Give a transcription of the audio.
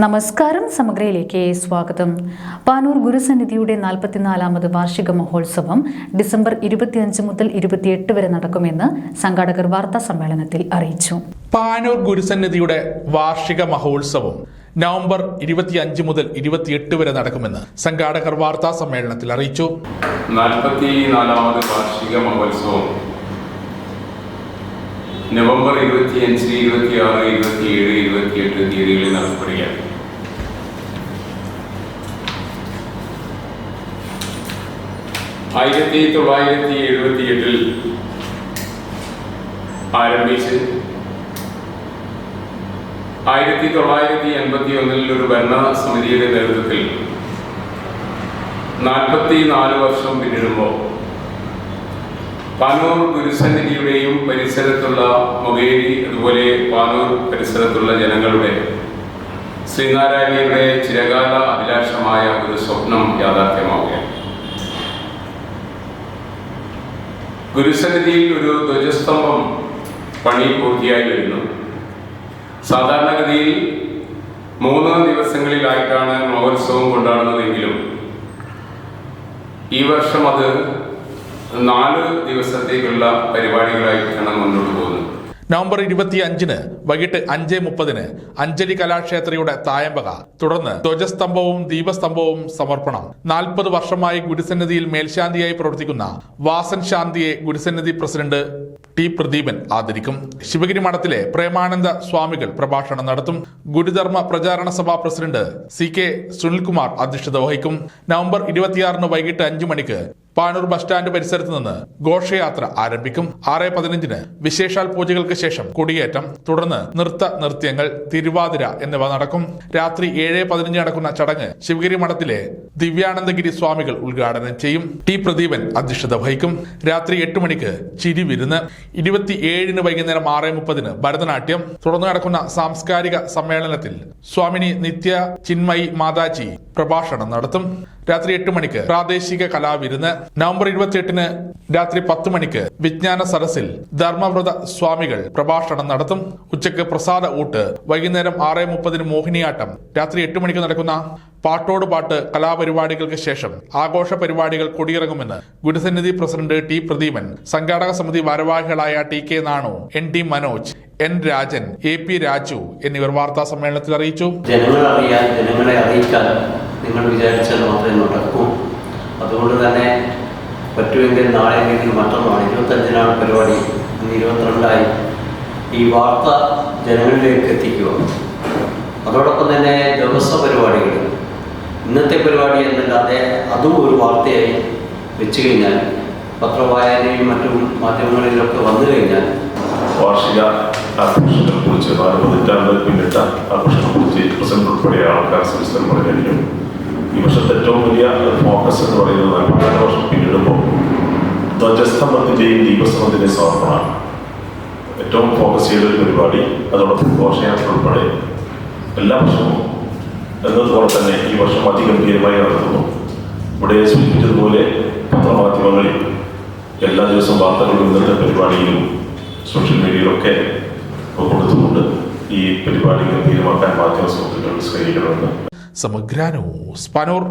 നമസ്കാരം സമഗ്രയിലേക്ക് സ്വാഗതം. പാനൂർ ഗുരുസന്നിധിയുടെ നാൽപ്പത്തിനാലാമത് വാർഷിക മഹോത്സവം ഡിസംബർ ഇരുപത്തിയഞ്ച് മുതൽ ഇരുപത്തിയെട്ട് വരെ നടക്കുമെന്ന് സംഘാടകർ വാർത്താ സമ്മേളനത്തിൽ അറിയിച്ചു. പാനൂർ ഗുരുസന്നിധിയുടെ വാർഷിക മഹോത്സവം നവംബർ ഇരുപത്തിയഞ്ച് മുതൽ ഇരുപത്തിയെട്ട് വരെ നടക്കുമെന്ന് സംഘാടകർ വാർത്താ സമ്മേളനത്തിൽ അറിയിച്ചു. നാൽപ്പത്തി നാലാമത് വാർഷിക മഹോത്സവം നവംബർ ഇരുപത്തി അഞ്ച് ഇരുപത്തി ആറ് ഇരുപത്തി ഏഴ് ഇരുപത്തി എട്ട് തീയതികളിൽ നടത്തപ്പെടുകയാണ് ആയിരത്തി തൊള്ളായിരത്തി എഴുപത്തി എട്ടിൽ ആരംഭിച്ച് ആയിരത്തി തൊള്ളായിരത്തി എൺപത്തി ഒന്നിൽ ഒരു ഭരണ സമിതിയുടെ നേതൃത്വത്തിൽ നാൽപ്പത്തി നാല് വർഷം പിന്നിടുമ്പോൾ പാനൂർ ഗുരുസന്നിധിയുടെയും പരിസരത്തുള്ള മൊകേരി അതുപോലെ പാനൂർ പരിസരത്തുള്ള ജനങ്ങളുടെ ശ്രീനാരായണയുടെ ചിരകാല അഭിലാഷമായ ഒരു സ്വപ്നം യാഥാർത്ഥ്യമാവുകയാണ്. ഗുരുസന്നിധിയിൽ ഒരു ധ്വജസ്തംഭം പണി പൂർത്തിയായി വരുന്നു. സാധാരണഗതിയിൽ മൂന്ന് ദിവസങ്ങളിലായിട്ടാണ് മഹോത്സവം കൊണ്ടാടുന്നതെങ്കിലും ഈ വർഷം അത് നാല് ദിവസത്തേക്കുള്ള പരിപാടികളായിട്ടാണ് മുന്നോട്ട് പോകുന്നത് നവംബർ ഇരുപത്തി അഞ്ചിന് വൈകിട്ട് അഞ്ച് മുപ്പതിന് അഞ്ജലി കലാക്ഷേത്രയുടെ തായമ്പക തുടർന്ന് ധ്വജസ്തംഭവും ദീപസ്തംഭവും സമർപ്പണം. നാൽപ്പത് വർഷമായി ഗുരുസന്നിധിയിൽ മേൽശാന്തിയായി പ്രവർത്തിക്കുന്ന വാസൻ ശാന്തിയെ ഗുരുസന്നിധി പ്രസിഡന്റ് ടി പ്രദീപൻ ആദരിക്കും. ശിവഗിരി മഠത്തിലെ പ്രേമാനന്ദ സ്വാമികൾ പ്രഭാഷണം നടത്തും. ഗുരുധർമ്മ പ്രചാരണ സഭാ പ്രസിഡന്റ് സി കെ സുനിൽകുമാർ അധ്യക്ഷത വഹിക്കും. നവംബർ ഇരുപത്തിയാറിന് വൈകിട്ട് അഞ്ചു മണിക്ക് പാനൂർ ബസ് സ്റ്റാൻഡ് പരിസരത്ത് നിന്ന് ഘോഷയാത്ര ആരംഭിക്കും. ആറ് പതിനഞ്ചിന് വിശേഷാൽ പൂജകൾക്ക് ശേഷം കൊടിയേറ്റം തുടർന്ന് നൃത്ത നൃത്യങ്ങൾ തിരുവാതിര എന്നിവ നടക്കും. രാത്രി ഏഴ് പതിനഞ്ച് നടക്കുന്ന ചടങ്ങ് ശിവഗിരി മഠത്തിലെ ദിവ്യാനന്ദഗിരി സ്വാമികൾ ഉദ്ഘാടനം ചെയ്യും. ടി പ്രദീപൻ അധ്യക്ഷത വഹിക്കും. രാത്രി എട്ട് മണിക്ക് ചിരി വിരുന്ന് ഇരുപത്തി ഏഴിന് വൈകുന്നേരം ആറ് മുപ്പതിന് ഭരതനാട്യം തുടർന്ന് നടക്കുന്ന സാംസ്കാരിക സമ്മേളനത്തിൽ സ്വാമിനി നിത്യ ചിന്മയി മാതാജി പ്രഭാഷണം നടത്തും. രാത്രി എട്ട് മണിക്ക് പ്രാദേശിക കലാവിരുന്ന്. നവംബർ ഇരുപത്തിയെട്ടിന് രാത്രി പത്ത് മണിക്ക് വിജ്ഞാന സരസിൽ ധർമ്മവ്രത സ്വാമികൾ പ്രഭാഷണം നടത്തും. ഉച്ചയ്ക്ക് പ്രസാദ ഊട്ട്. വൈകുന്നേരം ആറ് മുപ്പതിന് മോഹിനിയാട്ടം. രാത്രി എട്ട് മണിക്ക് നടക്കുന്ന പാട്ടോട് പാട്ട് കലാപരിപാടികൾക്ക് ശേഷം ആഘോഷ പരിപാടികൾ കൊടിയിറങ്ങുമെന്ന് ഗുരുസന്നിധി പ്രസിഡന്റ് ടി പ്രദീപൻ സംഘാടക സമിതി ഭാരവാഹികളായ T K Nanu N T Manoj N Rajan A P Raju എന്നിവർ വാർത്താ സമ്മേളനത്തിൽ അറിയിച്ചു. ജനങ്ങളെ അറിയാൻ ജനങ്ങളെ അറിയിക്കാൻ നിങ്ങൾ വിചാരിച്ചാൽ മാത്രമേ നടക്കൂ. അതുകൊണ്ട് തന്നെ പറ്റുമെങ്കിൽ നാളെയെങ്കിൽ മറ്റന്നാൾ ഇരുപത്തഞ്ചിനാണ് പരിപാടി. ഇന്ന് ഇരുപത്തിരണ്ടായി. ഈ വാർത്ത ജനങ്ങളിലേക്ക് എത്തിക്കുക. അതോടൊപ്പം തന്നെ ദിവസ പരിപാടികൾ. ഇന്നത്തെ പരിപാടി എന്നല്ലാതെ അതും ഒരു വാർത്തയായി വെച്ച് കഴിഞ്ഞാൽ പത്രവായനയും മറ്റും മാധ്യമങ്ങളിലൊക്കെ വന്നു കഴിഞ്ഞാൽ വാർഷിക ആഘോഷങ്ങളെ കുറിച്ച് നാല് പതിറ്റാണ്ട് പിന്നിട്ട ആഘോഷങ്ങളെ കുറിച്ച് പ്രസിഡന്റ് ഉൾപ്പെടെ ആൾക്കാർ സവിസ്തരം പറഞ്ഞു ഈ വർഷത്തെ ഏറ്റവും വലിയ ഫോക്കസ് എന്ന് പറയുന്നത് നാൽപ്പത്തിനാല് വർഷം പിന്നിടുമ്പോൾ ധ്വജസ്തംഭത്തിന്റെയും ദീപസ്തംഭത്തിന്റെയും സമർപ്പണമാണ്. ഏറ്റവും ഫോക്കസ് ചെയ്ത ഒരു പരിപാടി അതോടൊപ്പം ഘോഷയാത്ര ഉൾപ്പെടെ എല്ലാ വർഷവും എന്നതുപോലെ തന്നെ ഈ വർഷം അതിഗംഭീരമായി നടത്തുന്നു ഇവിടെ സൂചിപ്പിച്ചതുപോലെ പത്രമാധ്യമങ്ങളിൽ എല്ലാ ദിവസവും വാർത്തകളും ഇന്നത്തെ പരിപാടിയിലും സോഷ്യൽ മീഡിയയിലൊക്കെ കൊടുത്തുകൊണ്ട് ഈ പരിപാടി ഗംഭീരമാക്കാൻ മാധ്യമ സുഹൃത്തുക്കൾ ശ്രമിക്കണമെന്ന് സമഗ്ര ന്യൂസ് പനൂർ